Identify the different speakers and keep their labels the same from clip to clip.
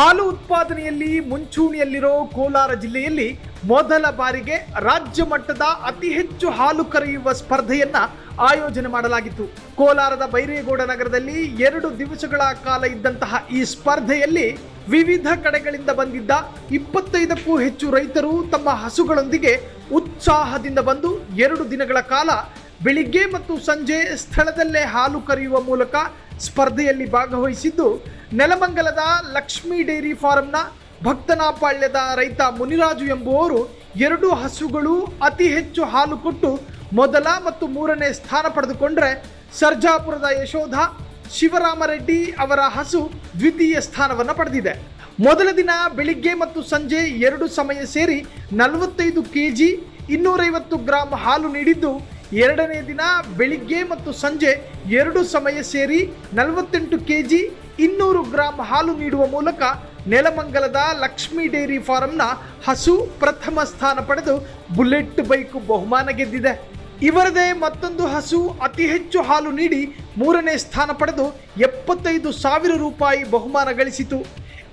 Speaker 1: ಹಾಲು ಉತ್ಪಾದನೆಯಲ್ಲಿ ಮುಂಚೂಣಿಯಲ್ಲಿರೋ ಕೋಲಾರ ಜಿಲ್ಲೆಯಲ್ಲಿ ಮೊದಲ ಬಾರಿಗೆ ರಾಜ್ಯ ಮಟ್ಟದ ಅತಿ ಹೆಚ್ಚು ಹಾಲು ಕರೆಯುವ ಸ್ಪರ್ಧೆಯನ್ನ ಆಯೋಜನೆ ಮಾಡಲಾಗಿತ್ತು. ಕೋಲಾರದ ಬೈರೇಗೌಡ ನಗರದಲ್ಲಿ ಎರಡು ದಿವಸಗಳ ಕಾಲ ಇದ್ದಂತಹ ಈ ಸ್ಪರ್ಧೆಯಲ್ಲಿ ವಿವಿಧ ಕಡೆಗಳಿಂದ ಬಂದಿದ್ದ ಇಪ್ಪತ್ತೈದಕ್ಕೂ ಹೆಚ್ಚು ರೈತರು ತಮ್ಮ ಹಸುಗಳೊಂದಿಗೆ ಉತ್ಸಾಹದಿಂದ ಬಂದು ಎರಡು ದಿನಗಳ ಕಾಲ ಬೆಳಿಗ್ಗೆ ಮತ್ತು ಸಂಜೆ ಸ್ಥಳದಲ್ಲೇ ಹಾಲು ಕರೆಯುವ ಮೂಲಕ ಸ್ಪರ್ಧೆಯಲ್ಲಿ ಭಾಗವಹಿಸಿದ್ದು ನೆಲಮಂಗಲದ ಲಕ್ಷ್ಮೀ ಡೈರಿ ಫಾರಂನ ಭಕ್ತನಾಪಾಳ್ಯದ ರೈತ ಮುನಿರಾಜು ಎಂಬುವವರು ಎರಡು ಹಸುಗಳು ಅತಿ ಹೆಚ್ಚು ಹಾಲು ಕೊಟ್ಟು ಮೊದಲ ಮತ್ತು ಮೂರನೇ ಸ್ಥಾನ ಪಡೆದುಕೊಂಡರೆ ಸರ್ಜಾಪುರದ ಯಶೋಧ ಶಿವರಾಮರೆಡ್ಡಿ ಅವರ ಹಸು ದ್ವಿತೀಯ ಸ್ಥಾನವನ್ನು ಪಡೆದಿದೆ. ಮೊದಲ ದಿನ ಬೆಳಿಗ್ಗೆ ಮತ್ತು ಸಂಜೆ ಎರಡು ಸಮಯ ಸೇರಿ ನಲವತ್ತೈದು ಕೆ ಜಿ ಇನ್ನೂರೈವತ್ತು ಗ್ರಾಂ ಹಾಲು ನೀಡಿದ್ದು ಎರಡನೇ ದಿನ ಬೆಳಿಗ್ಗೆ ಮತ್ತು ಸಂಜೆ ಎರಡು ಸಮಯ ಸೇರಿ ನಲವತ್ತೆಂಟು ಕೆಜಿ ಇನ್ನೂರು ಗ್ರಾಂ ಹಾಲು ನೀಡುವ ಮೂಲಕ ನೆಲಮಂಗಲದ ಲಕ್ಷ್ಮೀ ಡೈರಿ ಫಾರಂನ ಹಸು ಪ್ರಥಮ ಸ್ಥಾನ ಪಡೆದು ಬುಲೆಟ್ ಬೈಕ್ ಬಹುಮಾನ ಗೆದ್ದಿದೆ. ಇವರದೇ ಮತ್ತೊಂದು ಹಸು ಅತಿ ಹೆಚ್ಚು ಹಾಲು ನೀಡಿ ಮೂರನೇ ಸ್ಥಾನ ಪಡೆದು ಎಪ್ಪತ್ತೈದು ಸಾವಿರ ರೂಪಾಯಿ ಬಹುಮಾನ ಗಳಿಸಿತು.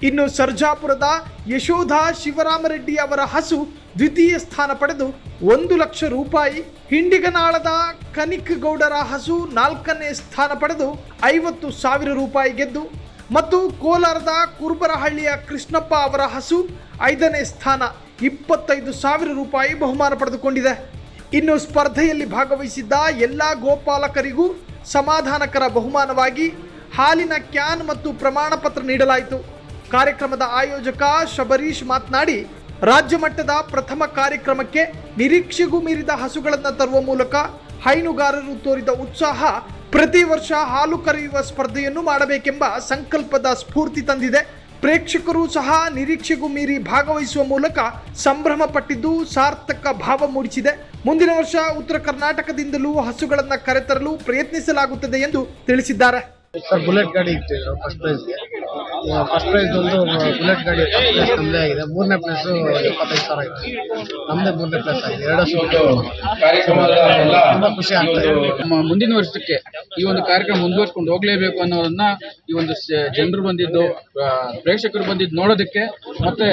Speaker 1: ಇನ್ನು ಸರ್ಜಾಪುರದ ಯಶೋಧ ಶಿವರಾಮರೆಡ್ಡಿ ಅವರ ಹಸು ದ್ವಿತೀಯ ಸ್ಥಾನ ಪಡೆದು ಒಂದು ಲಕ್ಷ ರೂಪಾಯಿ. ಹಿಂಡಿಗನಾಳದ ಕನಿಕ್ ಗೌಡರ ಹಸು ನಾಲ್ಕನೇ ಸ್ಥಾನ ಪಡೆದು ಐವತ್ತು ಸಾವಿರ ರೂಪಾಯಿ ಗೆದ್ದು ಮತ್ತು ಕೋಲಾರದ ಕುರುಬರಹಳ್ಳಿಯ ಕೃಷ್ಣಪ್ಪ ಅವರ ಹಸು ಐದನೇ ಸ್ಥಾನ ಇಪ್ಪತ್ತೈದು ಸಾವಿರ ರೂಪಾಯಿ ಬಹುಮಾನ ಪಡೆದುಕೊಂಡಿದೆ. ಇನ್ನು ಸ್ಪರ್ಧೆಯಲ್ಲಿ ಭಾಗವಹಿಸಿದ್ದ ಎಲ್ಲ ಗೋಪಾಲಕರಿಗೂ ಸಮಾಧಾನಕರ ಬಹುಮಾನವಾಗಿ ಹಾಲಿನ ಕ್ಯಾನ್ ಮತ್ತು ಪ್ರಮಾಣ ಪತ್ರ ನೀಡಲಾಯಿತು. ಕಾರ್ಯಕ್ರಮದ ಆಯೋಜಕ ಶಬರೀಶ್ ಮಾತನಾಡಿ, ರಾಜ್ಯ ಮಟ್ಟದ ಪ್ರಥಮ ಕಾರ್ಯಕ್ರಮಕ್ಕೆ ನಿರೀಕ್ಷೆಗೂ ಮೀರಿದ ಹಸುಗಳನ್ನು ತರುವ ಮೂಲಕ ಹೈನುಗಾರರು ತೋರಿದ ಉತ್ಸಾಹ ಪ್ರತಿ ವರ್ಷ ಹಾಲು ಕರೆಯುವ ಸ್ಪರ್ಧೆಯನ್ನು ಮಾಡಬೇಕೆಂಬ ಸಂಕಲ್ಪದ ಸ್ಫೂರ್ತಿ ತಂದಿದೆ. ಪ್ರೇಕ್ಷಕರು ಸಹ ನಿರೀಕ್ಷೆಗೂ ಮೀರಿ ಭಾಗವಹಿಸುವ ಮೂಲಕ ಸಂಭ್ರಮ ಪಟ್ಟಿದ್ದು ಸಾರ್ಥಕ ಭಾವ ಮೂಡಿಸಿದೆ. ಮುಂದಿನ ವರ್ಷ ಉತ್ತರ ಕರ್ನಾಟಕದಿಂದಲೂ ಹಸುಗಳನ್ನು ಕರೆತರಲು ಪ್ರಯತ್ನಿಸಲಾಗುತ್ತದೆ ಎಂದು ತಿಳಿಸಿದ್ದಾರೆ.
Speaker 2: ಬುಲೆಟ್ ಗಾಡಿ ಫಸ್ಟ್ ಪ್ರೈಸ್ಗೆ ಫಸ್ಟ್ ಪ್ರೈಸ್ ಒಂದು ಬುಲೆಟ್ ಗಾಡಿ ನಮ್ದೇ ನಮ್ಮದೇ ಆಗಿದೆ. ಮೂರನೇ ಪ್ಲೇಸ್ ಎಪ್ಪತ್ತೈದು ಸಾವಿರ ಆಗಿದೆ ನಮ್ಮದೇ ಮೂರನೇ ಪ್ಲೇಸ್ ಆಗಿದೆ. ಎರಡು ತುಂಬಾ ಖುಷಿ ಆಗ್ತದೆ
Speaker 3: ನಮ್ಮ ಮುಂದಿನ ವರ್ಷಕ್ಕೆ ಈ ಒಂದು ಕಾರ್ಯಕ್ರಮ ಮುಂದುವರ್ಸ್ಕೊಂಡು ಹೋಗ್ಲೇಬೇಕು ಅನ್ನೋದನ್ನ ಈ ಒಂದು ಜನರು ಬಂದಿದ್ದು ಪ್ರೇಕ್ಷಕರು ಬಂದಿದ್ದು ನೋಡೋದಕ್ಕೆ ಮತ್ತೆ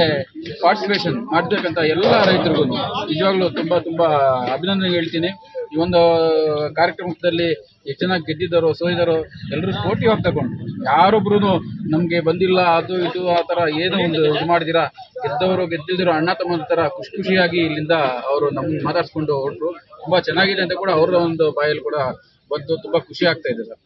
Speaker 3: ಪಾರ್ಟಿಸಿಪೇಷನ್ ಮಾಡಬೇಕಂತ ಎಲ್ಲ ರೈತರಿಗೂ ನಿಜವಾಗ್ಲೂ ತುಂಬಾ ತುಂಬಾ ಅಭಿನಂದನೆ ಹೇಳ್ತೀನಿ. ಈ ಒಂದು ಕಾರ್ಯಕ್ರಮದಲ್ಲಿ ಎಷ್ಟು ಜನ ಗೆದ್ದಿದ್ದಾರೋ, ಸೋತಿದ್ದಾರೋ ಎಲ್ಲರೂ ಆಗಿ ತಗೊಂಡು ಯಾರೊಬ್ರು ನಮಗೆ ಬಂದಿಲ್ಲ, ಅದು ಇದು, ಆ ಥರ ಏನು ಒಂದು ಇದು ಮಾಡಿದಿರಾ ಗೆದ್ದವರು ಗೆದ್ದಿದ್ದರು ಅಣ್ಣ ತಮ್ಮ ಥರ ಖುಷಿ ಖುಷಿಯಾಗಿ ಇಲ್ಲಿಂದ ಅವರು ನಮ್ಮ ಮಾತಾಡಿಸ್ಕೊಂಡು ಹೊರಟರು. ತುಂಬ ಚೆನ್ನಾಗಿದೆ ಅಂತ ಕೂಡ ಅವರ ಒಂದು ಬಾಯಲ್ಲಿ ಕೂಡ ಬಂತು ತುಂಬ ಖುಷಿ ಆಗ್ತಾ ಇದೆ ಸರ್.